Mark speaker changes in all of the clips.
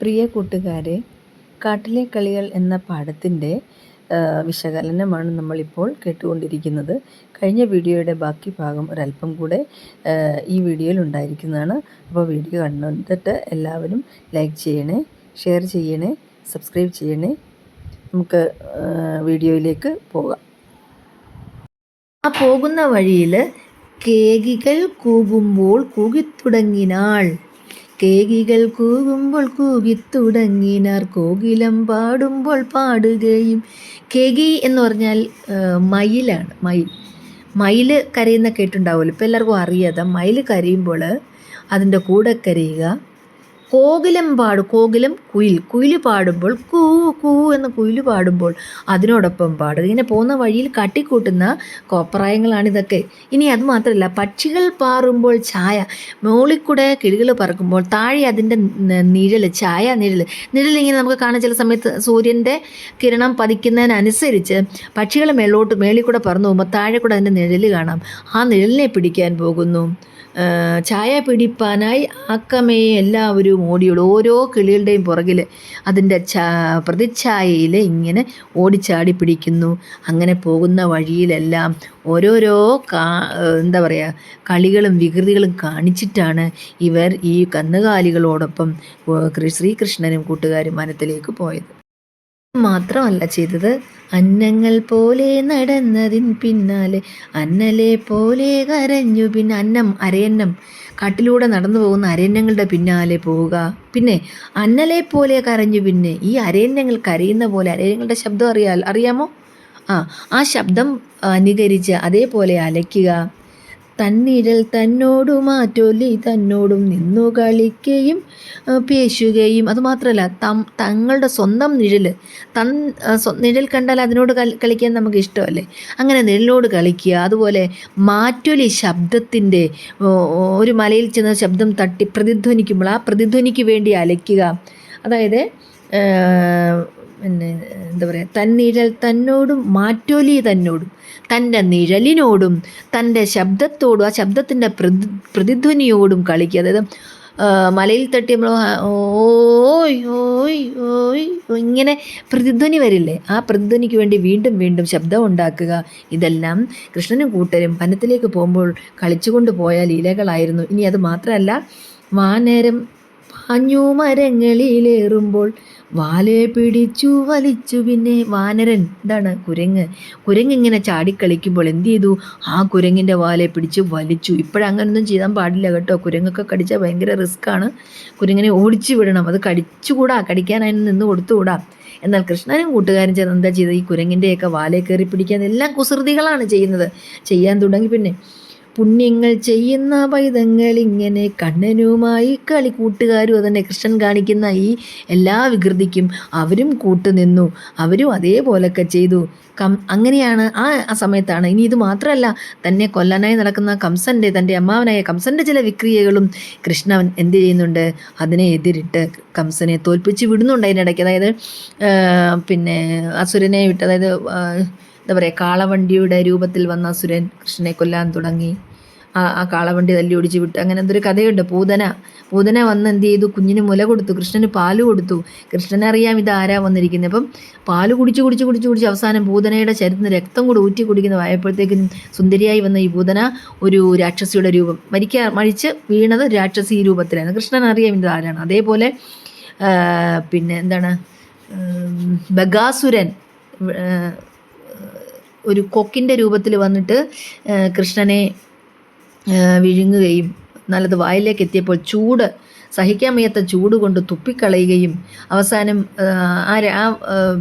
Speaker 1: പ്രിയ കൂട്ടുകാരെ കാട്ടിലെ കളികൾ എന്ന പാഠത്തിന്റെ വിശകലനമാണ് നമ്മളിപ്പോൾ കേട്ടുകൊണ്ടിരിക്കുന്നത്. കഴിഞ്ഞ വീഡിയോയുടെ ബാക്കി ഭാഗം ഒരല്പം കൂടെ ഈ വീഡിയോയിൽ ഉണ്ടായിരിക്കുന്നതാണ്. അപ്പോൾ വീഡിയോ കണ്ടിട്ട് എല്ലാവരും ലൈക്ക് ചെയ്യണേ ഷെയർ ചെയ്യണേ സബ്സ്ക്രൈബ് ചെയ്യണേ. നമുക്ക് വീഡിയോയിലേക്ക് പോകാം.
Speaker 2: ആ പോകുന്ന വഴിയിൽ കേകികൾ കൂകുമ്പോൾ കൂകിത്തുടങ്ങിനാൾ. കേകികൾ കൂകുമ്പോൾ കൂകിത്തുടങ്ങിനാർ കോകിലം പാടുമ്പോൾ പാടുകയും. കേകി എന്ന് പറഞ്ഞാൽ മയിലാണ് മയിൽ. മയിൽ കരയുന്ന കേട്ടുണ്ടാവുമല്ലോ. ഇപ്പോൾ എല്ലാവർക്കും അറിയാതെ മയിൽ കരയുമ്പോൾ അതിന്റെ കൂടെ കരയുക. കോകിലം പാടും കോകിലം കുയിൽ. കുയിൽ പാടുമ്പോൾ കൂ കൂ എന്ന് കുയിൽ പാടുമ്പോൾ അതിനോടൊപ്പം പാടുക ഇങ്ങനെ പോകുന്ന വഴിയിൽ കട്ടിക്കൂട്ടുന്ന കോപ്രായങ്ങളാണ് ഇതൊക്കെ. ഇനി അത് മാത്രമല്ല പക്ഷികൾ പാറുമ്പോൾ ചായ മോളിക്കൂടെ കിളികൾ പറക്കുമ്പോൾ താഴെ അതിന്റെ നിഴൽ ചായ നിഴൽ. നിഴലിങ്ങനെ നമുക്ക് കാണാൻ ചില സമയത്ത് സൂര്യന്റെ കിരണം പതിക്കുന്നതിനനുസരിച്ച് പക്ഷികൾ മേളോട്ട് മേളിൽ കൂടെ പറന്നു പോകുമ്പോൾ താഴെ കൂടെ അതിന്റെ നിഴൽ കാണാം. ആ നിഴലിനെ പിടിക്കാൻ പോകുന്നു. ചായ പിടിപ്പാനായി അക്കമയെ എല്ലാവരും ഓടിയോളൂ ഓരോ കിളികളുടെയും പുറകിൽ അതിന്റെ ചാ പ്രതിച്ഛായയിൽ ഇങ്ങനെ ഓടിച്ചാടി പിടിക്കുന്നു. അങ്ങനെ പോകുന്ന വഴിയിലെല്ലാം ഓരോരോ കാ എന്താ പറയുക കളികളും വികൃതികളും കാണിച്ചിട്ടാണ് ഇവർ ഈ കന്നുകാലികളോടൊപ്പം ശ്രീകൃഷ്ണനും കൂട്ടുകാരും വനത്തിലേക്ക് പോയത്. മാത്രമല്ല ചെയ്തത്. അന്നങ്ങൾ പോലെ നടന്നതിൻ പിന്നാലെ അന്നലെ പോലെ കരഞ്ഞു. പിന്നെ അന്നം അരയന്നം. കാട്ടിലൂടെ നടന്നു പോകുന്ന അരയന്നങ്ങളുടെ പിന്നാലെ പോവുക. പിന്നെ അന്നലെ പോലെ കരഞ്ഞു. പിന്നെ ഈ അരയന്നങ്ങൾ കരയുന്ന പോലെ അരയന്നങ്ങളുടെ ശബ്ദം അറിയാൽ അറിയാമോ? ആ ആ ശബ്ദം അനുകരിച്ച് അതേപോലെ അലയ്ക്കുക. തന്നിഴൽ തന്നോടു മാറ്റോലി തന്നോടും നിന്നു കളിക്കുകയും പേശുകയും. അതുമാത്രമല്ല തം തങ്ങളുടെ സ്വന്തം നിഴൽ തൻ നിഴൽ കണ്ടാൽ അതിനോട് കളിക്കാൻ നമുക്ക് ഇഷ്ടമല്ലേ? അങ്ങനെ നിഴലിനോട് കളിക്കുക. അതുപോലെ മാറ്റൊലി ശബ്ദത്തിന്റെ ഒരു മലയിൽ ചെന്ന ശബ്ദം തട്ടി പ്രതിധ്വനിക്കുമ്പോൾ ആ പ്രതിധ്വനിക്ക് വേണ്ടി അലയ്ക്കുക. അതായത് പിന്നെ എന്താ പറയുക തന്നിഴൽ തന്നോടും മാറ്റോലി തന്നോടും തന്റെ നിഴലിനോടും തന്റെ ശബ്ദത്തോടും ആ ശബ്ദത്തിന്റെ പ്രതി പ്രതിധ്വനിയോടും കളിക്കുക. അതായത് മലയിൽ തട്ടി നമ്മൾ ഓയ് ഓയ് ഓയ് ഇങ്ങനെ പ്രതിധ്വനി വരില്ലേ? ആ പ്രതിധ്വനിക്ക് വേണ്ടി വീണ്ടും വീണ്ടും ശബ്ദം ഉണ്ടാക്കുക. ഇതെല്ലാം കൃഷ്ണനും കൂട്ടരും വനത്തിലേക്ക് പോകുമ്പോൾ കളിച്ചുകൊണ്ട് പോയ ലീലകളായിരുന്നു. ഇനി അത് മാത്രമല്ല വാനേരം പാഞ്ഞു മരങ്ങളിലേറുമ്പോൾ വാലെ പിടിച്ചു വലിച്ചു പിന്നെ വാനരൻ എന്താണ് കുരങ്ങ്. കുരങ്ങ് ഇങ്ങനെ ചാടിക്കളിക്കുമ്പോൾ എന്ത് ചെയ്തു? ആ കുരങ്ങിന്റെ വാലെ പിടിച്ച് വലിച്ചു. ഇപ്പോഴങ്ങനൊന്നും ചെയ്യാൻ പാടില്ല കേട്ടോ. കുരങ്ങൊക്കെ കടിച്ചാൽ ഭയങ്കര റിസ്ക്കാണ്. കുരങ്ങിനെ ഓടിച്ചു വിടണം. അത് കടിച്ചുകൂടാ. കടിക്കാൻ അതിന് നിന്ന് കൊടുത്തുകൂടാ. എന്നാൽ കൃഷ്ണനും കൂട്ടുകാരും ചേർന്ന് എന്താ ചെയ്തത്? ഈ കുരങ്ങിന്റെയൊക്കെ വാലെ കയറി പിടിക്കാൻ എല്ലാം കുസൃതികളാണ് ചെയ്യുന്നത്. ചെയ്യാൻ തുടങ്ങി പിന്നെ. പുണ്യങ്ങൾ ചെയ്യുന്ന പൈതങ്ങൾ ഇങ്ങനെ കണ്ണനുമായി കളി കൂട്ടുകാരും അതന്നെ കൃഷ്ണൻ കാണിക്കുന്ന ഈ എല്ലാ വികൃതിക്കും അവരും കൂട്ടുനിന്നു അവരും അതേപോലൊക്കെ ചെയ്തു. കം അങ്ങനെയാണ് ആ ആ സമയത്താണ്. ഇനി ഇത് മാത്രമല്ല തന്നെ കൊല്ലാനായി നടക്കുന്ന കംസന്റെ തന്റെ അമ്മാവനായ കംസന്റെ ചില വിക്രിയകളും കൃഷ്ണൻ എന്ത് ചെയ്യുന്നുണ്ട്? അതിനെ എതിരിട്ട് കംസനെ തോൽപ്പിച്ച് വിടുന്നുണ്ട് അതിനിടയ്ക്ക്. അതായത് പിന്നെ അസുരനെ വിട്ട് അതായത് എന്താ പറയുക കാളവണ്ടിയുടെ രൂപത്തിൽ വന്ന അസുരൻ കൃഷ്ണനെ കൊല്ലാൻ തുടങ്ങി. ആ ആ കാളവണ്ടി തല്ലി ഓടിച്ച് വിട്ടു അങ്ങനെ എന്തൊരു കഥയുണ്ട്. പൂതന പൂതന വന്ന് എന്ത് ചെയ്തു? കുഞ്ഞിന് മുല കൊടുത്തു കൃഷ്ണന് പാൽ കൊടുത്തു. കൃഷ്ണനറിയാം ഇത് ആരാ വന്നിരിക്കുന്നത്. അപ്പം പാൽ കുടിച്ച് കുടിച്ച് കുടിച്ച് കുടിച്ച് അവസാനം പൂതനയുടെ ശരീരത്തിന് രക്തം കൂടെ ഊറ്റി കുടിക്കുന്ന കുടിക്കുന്നതായപ്പോഴത്തേക്കും സുന്ദരിയായി വന്ന ഈ പൂതന ഒരു രാക്ഷസിയുടെ രൂപം മരിക്കാ മരിച്ച് വീണത് രാക്ഷസി രൂപത്തിലാണ് കൃഷ്ണൻ അറിയാം ഇത് ആരാണ്. അതേപോലെ പിന്നെ എന്താണ് ബഗാസുരൻ ഒരു കൊക്കിന്റെ രൂപത്തിൽ വന്നിട്ട് കൃഷ്ണനെ വിഴുങ്ങുകയും നല്ലത് വായിലേക്ക് എത്തിയപ്പോൾ ചൂട് സഹിക്കാൻ വയ്യാത്ത ചൂട് കൊണ്ട് തുപ്പിക്കളയുകയും അവസാനം ആ ആ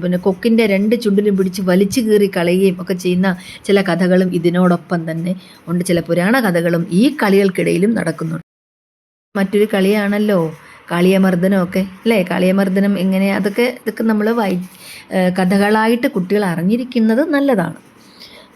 Speaker 2: പിന്നെ കൊക്കിന്റെ രണ്ട് ചുണ്ടിലും പിടിച്ച് വലിച്ചു കീറി കളയുകയും ഒക്കെ ചെയ്യുന്ന ചില കഥകളും ഇതിനോടൊപ്പം തന്നെ ഉണ്ട്. ചില പുരാണ കഥകളും ഈ കളികൾക്കിടയിലും നടക്കുന്നുണ്ട്. മറ്റൊരു കളിയാണല്ലോ കാളിയമർദ്ദനമൊക്കെ അല്ലേ? കാളിയമർദ്ദനം എങ്ങനെ അതൊക്കെ ഇതൊക്കെ നമ്മൾ വായി കഥകളായിട്ട് കുട്ടികൾ അറിഞ്ഞിരിക്കുന്നത് നല്ലതാണ്.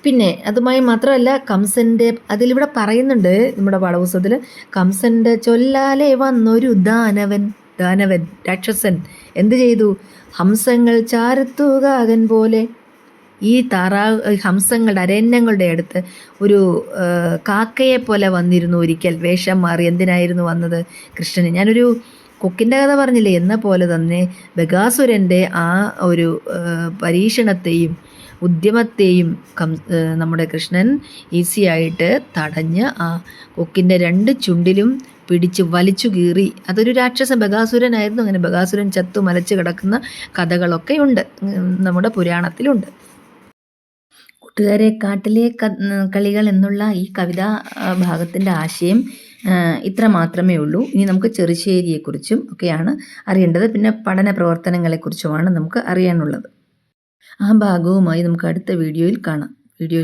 Speaker 2: പിന്നെ അതുമായി മാത്രമല്ല കംസന്റെ അതിലിവിടെ പറയുന്നുണ്ട് നമ്മുടെ പാഠപുസ്തകത്തിൽ കംസന്റെ ചൊല്ലാലെ വന്നൊരു ദാനവൻ ദാനവൻ രാക്ഷസൻ എന്ത് ചെയ്തു? ഹംസങ്ങൾ ചാരത്തുകാകൻ പോലെ ഈ താറാ ഹംസങ്ങളുടെ അരണ്യങ്ങളുടെ അടുത്ത് ഒരു കാക്കയെ പോലെ വന്നിരുന്നു ഒരിക്കൽ. വേഷം മാറി എന്തിനായിരുന്നു വന്നത്? കൃഷ്ണന്. ഞാനൊരു കൊക്കിന്റെ കഥ പറഞ്ഞില്ലേ? എന്ന പോലെ തന്നെ ബഗാസുരന്റെ ആ ഒരു പരീക്ഷണത്തെയും ഉദ്യമത്തെയും നമ്മുടെ കൃഷ്ണൻ ഈസി ആയിട്ട് തടഞ്ഞ് ആ കൊക്കിന്റെ രണ്ട് ചുണ്ടിലും പിടിച്ച് വലിച്ചു കീറി. അതൊരു രാക്ഷസ ബഗാസുരനായിരുന്നു. അങ്ങനെ ബഗാസുരൻ ചത്തു മലച്ച് കിടക്കുന്ന കഥകളൊക്കെ ഉണ്ട്. നമ്മുടെ പുരാണത്തിലുണ്ട്. കൂട്ടുകാരെ കാട്ടിലെ കളികൾ എന്നുള്ള ഈ കവിതാ ഭാഗത്തിന്റെ ആശയം ഇത്ര മാത്രമേ ഉള്ളൂ. ഇനി നമുക്ക് ചെറുശ്ശേരിയെക്കുറിച്ചും ഒക്കെയാണ് അറിയേണ്ടത്. പിന്നെ പഠന പ്രവർത്തനങ്ങളെക്കുറിച്ചുമാണ് നമുക്ക് അറിയാനുള്ളത്. ആ ഭാഗവുമായി നമുക്ക് അടുത്ത വീഡിയോയിൽ കാണാം. വീഡിയോ